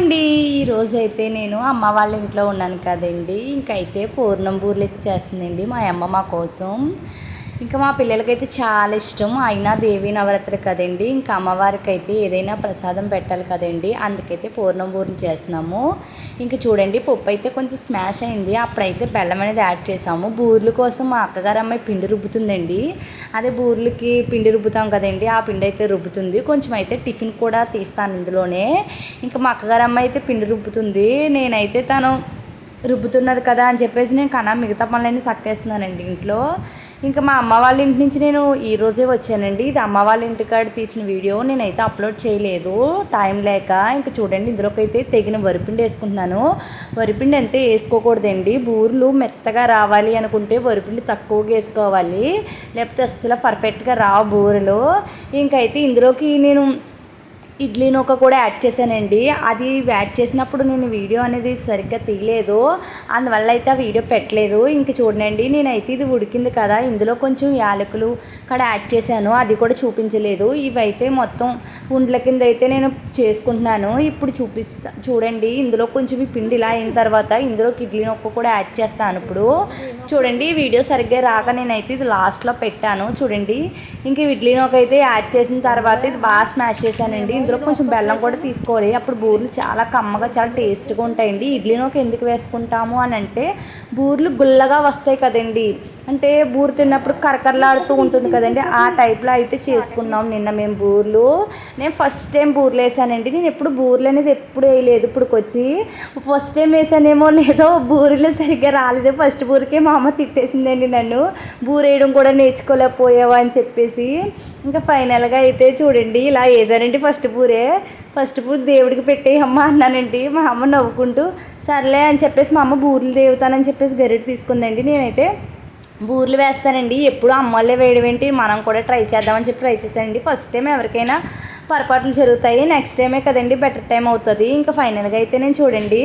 అండి ఈరోజు అయితే నేను అమ్మ వాళ్ళ ఇంట్లో ఉన్నాను కదండి. ఇంకైతే పూర్ణం బూరెలు అయితే చేస్తుందండి మా అమ్మ మా కోసం. ఇంకా మా పిల్లలకైతే చాలా ఇష్టం. అయినా దేవి నవరాత్రి కదండి. ఇంకా అమ్మవారికి అయితే ఏదైనా ప్రసాదం పెట్టాలి కదండి. అందుకైతే పూర్ణం బూరెలు చేస్తున్నాము. ఇంకా చూడండి పప్పు అయితే కొంచెం స్మాష్ అయింది. అప్పుడైతే బెల్లం అనేది యాడ్ చేసాము. బూర్లు కోసం మా అక్కగారు అమ్మాయి పిండి రుబ్బుతుందండి. అదే బూరెలకి పిండి రుబ్బుతాం కదండి. ఆ పిండి అయితే రుబ్బుతుంది. కొంచెం అయితే టిఫిన్ కూడా తీస్తాను ఇందులోనే. ఇంకా మా అక్కగారు అమ్మాయి అయితే పిండి రుబ్బుతుంది. నేనైతే తను రుబ్బుతున్నది కదా అని చెప్పేసి నేను కన్నా మిగతా పనులన్నీ సక్కేస్తున్నానండి ఇంట్లో. ఇంకా మా అమ్మ వాళ్ళ ఇంటి నుంచి నేను ఈ రోజే వచ్చానండి. ఇది అమ్మ వాళ్ళ ఇంటికాడ తీసిన వీడియో. నేనైతే అప్లోడ్ చేయలేదు. టైం లేక ఇంకా చూడండి ఇందులోకి అయితే తెగిన వరిపిండి వేసుకుంటున్నాను. వరిపిండి అంతే వేసుకోకూడదండి. బూర్లు మెత్తగా రావాలి అనుకుంటే వరిపిండి తక్కువగా వేసుకోవాలి. లేకపోతే అస్సలు పర్ఫెక్ట్గా రావు బూరెలు. ఇంకైతే ఇందులోకి నేను ఇడ్లీ నూక కూడా యాడ్ చేశానండి. అది యాడ్ చేసినప్పుడు నేను వీడియో అనేది సరిగ్గా తీయలేదు. అందువల్ల అయితే ఆ వీడియో పెట్టలేదు. ఇంక చూడండి నేనైతే ఇది ఉడికింది కదా ఇందులో కొంచెం యాలకులు కూడా యాడ్ చేశాను. అది కూడా చూపించలేదు. ఇవైతే మొత్తం ఉండ్ల కింద అయితే నేను చేసుకుంటున్నాను. ఇప్పుడు చూపిస్తా చూడండి. ఇందులో కొంచెం ఈ పిండి ఇలా అయిన తర్వాత ఇందులోకి ఇడ్లీ నొక్క కూడా యాడ్ చేస్తాను ఇప్పుడు. చూడండి వీడియో సరిగ్గా రాక నేనైతే ఇది లాస్ట్లో పెట్టాను. చూడండి ఇంక ఇడ్లీ నొక్క అయితే యాడ్ చేసిన తర్వాత ఇది బాగా స్మాష్ చేశానండి. ఇందులో కొంచెం బెల్లం కూడా తీసుకోవాలి. అప్పుడు బూర్లు చాలా కమ్మగా చాలా టేస్ట్గా ఉంటాయండి. ఇడ్లీ నూక ఎందుకు వేసుకుంటాము అని అంటే బూర్లు గుల్లగా వస్తాయి కదండి. అంటే బూరు తిన్నప్పుడు కరకరలాడుతూ ఉంటుంది కదండి. ఆ టైప్లో అయితే చేసుకున్నాం. నిన్న మేము బూర్లు. నేను ఫస్ట్ టైం బూర్లు వేసానండి. నేను ఎప్పుడు బూర్లు అనేది ఎప్పుడు వేయలేదు. ఇప్పుడుకొచ్చి ఫస్ట్ టైం వేసానేమో లేదో బూరెలు సరిగ్గా రాలేదు. ఫస్ట్ బూరికే మా అమ్మ తిట్టేసిందండి నన్ను. బూరేయడం కూడా నేర్చుకోలేకపోయావా అని చెప్పేసి. ఇంకా ఫైనల్గా అయితే చూడండి ఇలా వేసానండి ఫస్ట్ బూరే. ఫస్ట్ బూర్ దేవుడికి పెట్టే అమ్మ అన్నానండి. మా అమ్మ నవ్వుకుంటూ సర్లే అని చెప్పేసి మా అమ్మ బూరెలు దేవుతానని చెప్పేసి గరిట తీసుకుందండి. నేనైతే బూర్లు వేస్తానండి. ఎప్పుడు అమ్మోళ్ళే వేయడం ఏంటి? మనం కూడా ట్రై చేద్దామని చెప్పి ట్రై చేస్తానండి ఫస్ట్ టైం ఎవరికైనా పొరపాట్లు జరుగుతాయి. నెక్స్ట్ టైమే కదండి బెటర్ టైం అవుతుంది. ఇంకా ఫైనల్గా అయితే నేను చూడండి.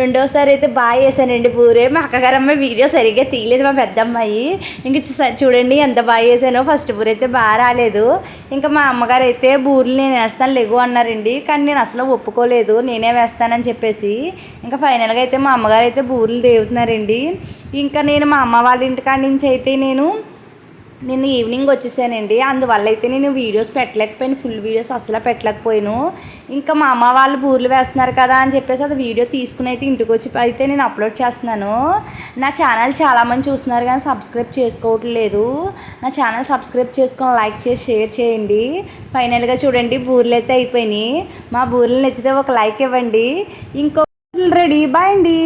రెండోసారి అయితే బాగా వేసానండి బూరే. మా అక్కగారమ్మ వీడియో సరిగ్గా తీయలేదు మా పెద్ద అమ్మాయి ఇంక చూడండి ఎంత బాగా వేసానో ఫస్ట్ బూర అయితే బాగా రాలేదు. ఇంకా మా అమ్మగారు అయితే బూర్లు నేను వేస్తాను లెగు అన్నారండి. కానీ నేను అసలు ఒప్పుకోలేదు. నేనే వేస్తానని చెప్పేసి. ఇంకా ఫైనల్గా అయితే మా అమ్మగారు అయితే బూర్లు దేవుతున్నారండి ఇంకా నేను మా అమ్మ వాళ్ళ ఇంటికాడ నుంచి అయితే నేను నిన్న ఈవినింగ్ వచ్చేసానండి. అందువల్ల అయితే నేను వీడియోస్ పెట్టలేకపోయాను. ఫుల్ వీడియోస్ అసలు పెట్టలేకపోయాను. ఇంకా మా అమ్మ వాళ్ళు బూర్లు వేస్తున్నారు కదా అని చెప్పేసి అది వీడియో తీసుకుని అయితే ఇంటికి వచ్చి అయితే నేను అప్లోడ్ చేస్తున్నాను. నా ఛానల్ చాలామంది చూస్తున్నారు కానీ సబ్స్క్రైబ్ చేసుకోవట్లేదు నా ఛానల్ సబ్స్క్రైబ్ చేసుకొని లైక్ చేసి షేర్ చేయండి. ఫైనల్గా చూడండి బూర్లు అయితే అయిపోయినాయి. మా బూర్లు నచ్చితే ఒక లైక్ ఇవ్వండి. ఇంకో రెడీ బాయ్ అండి.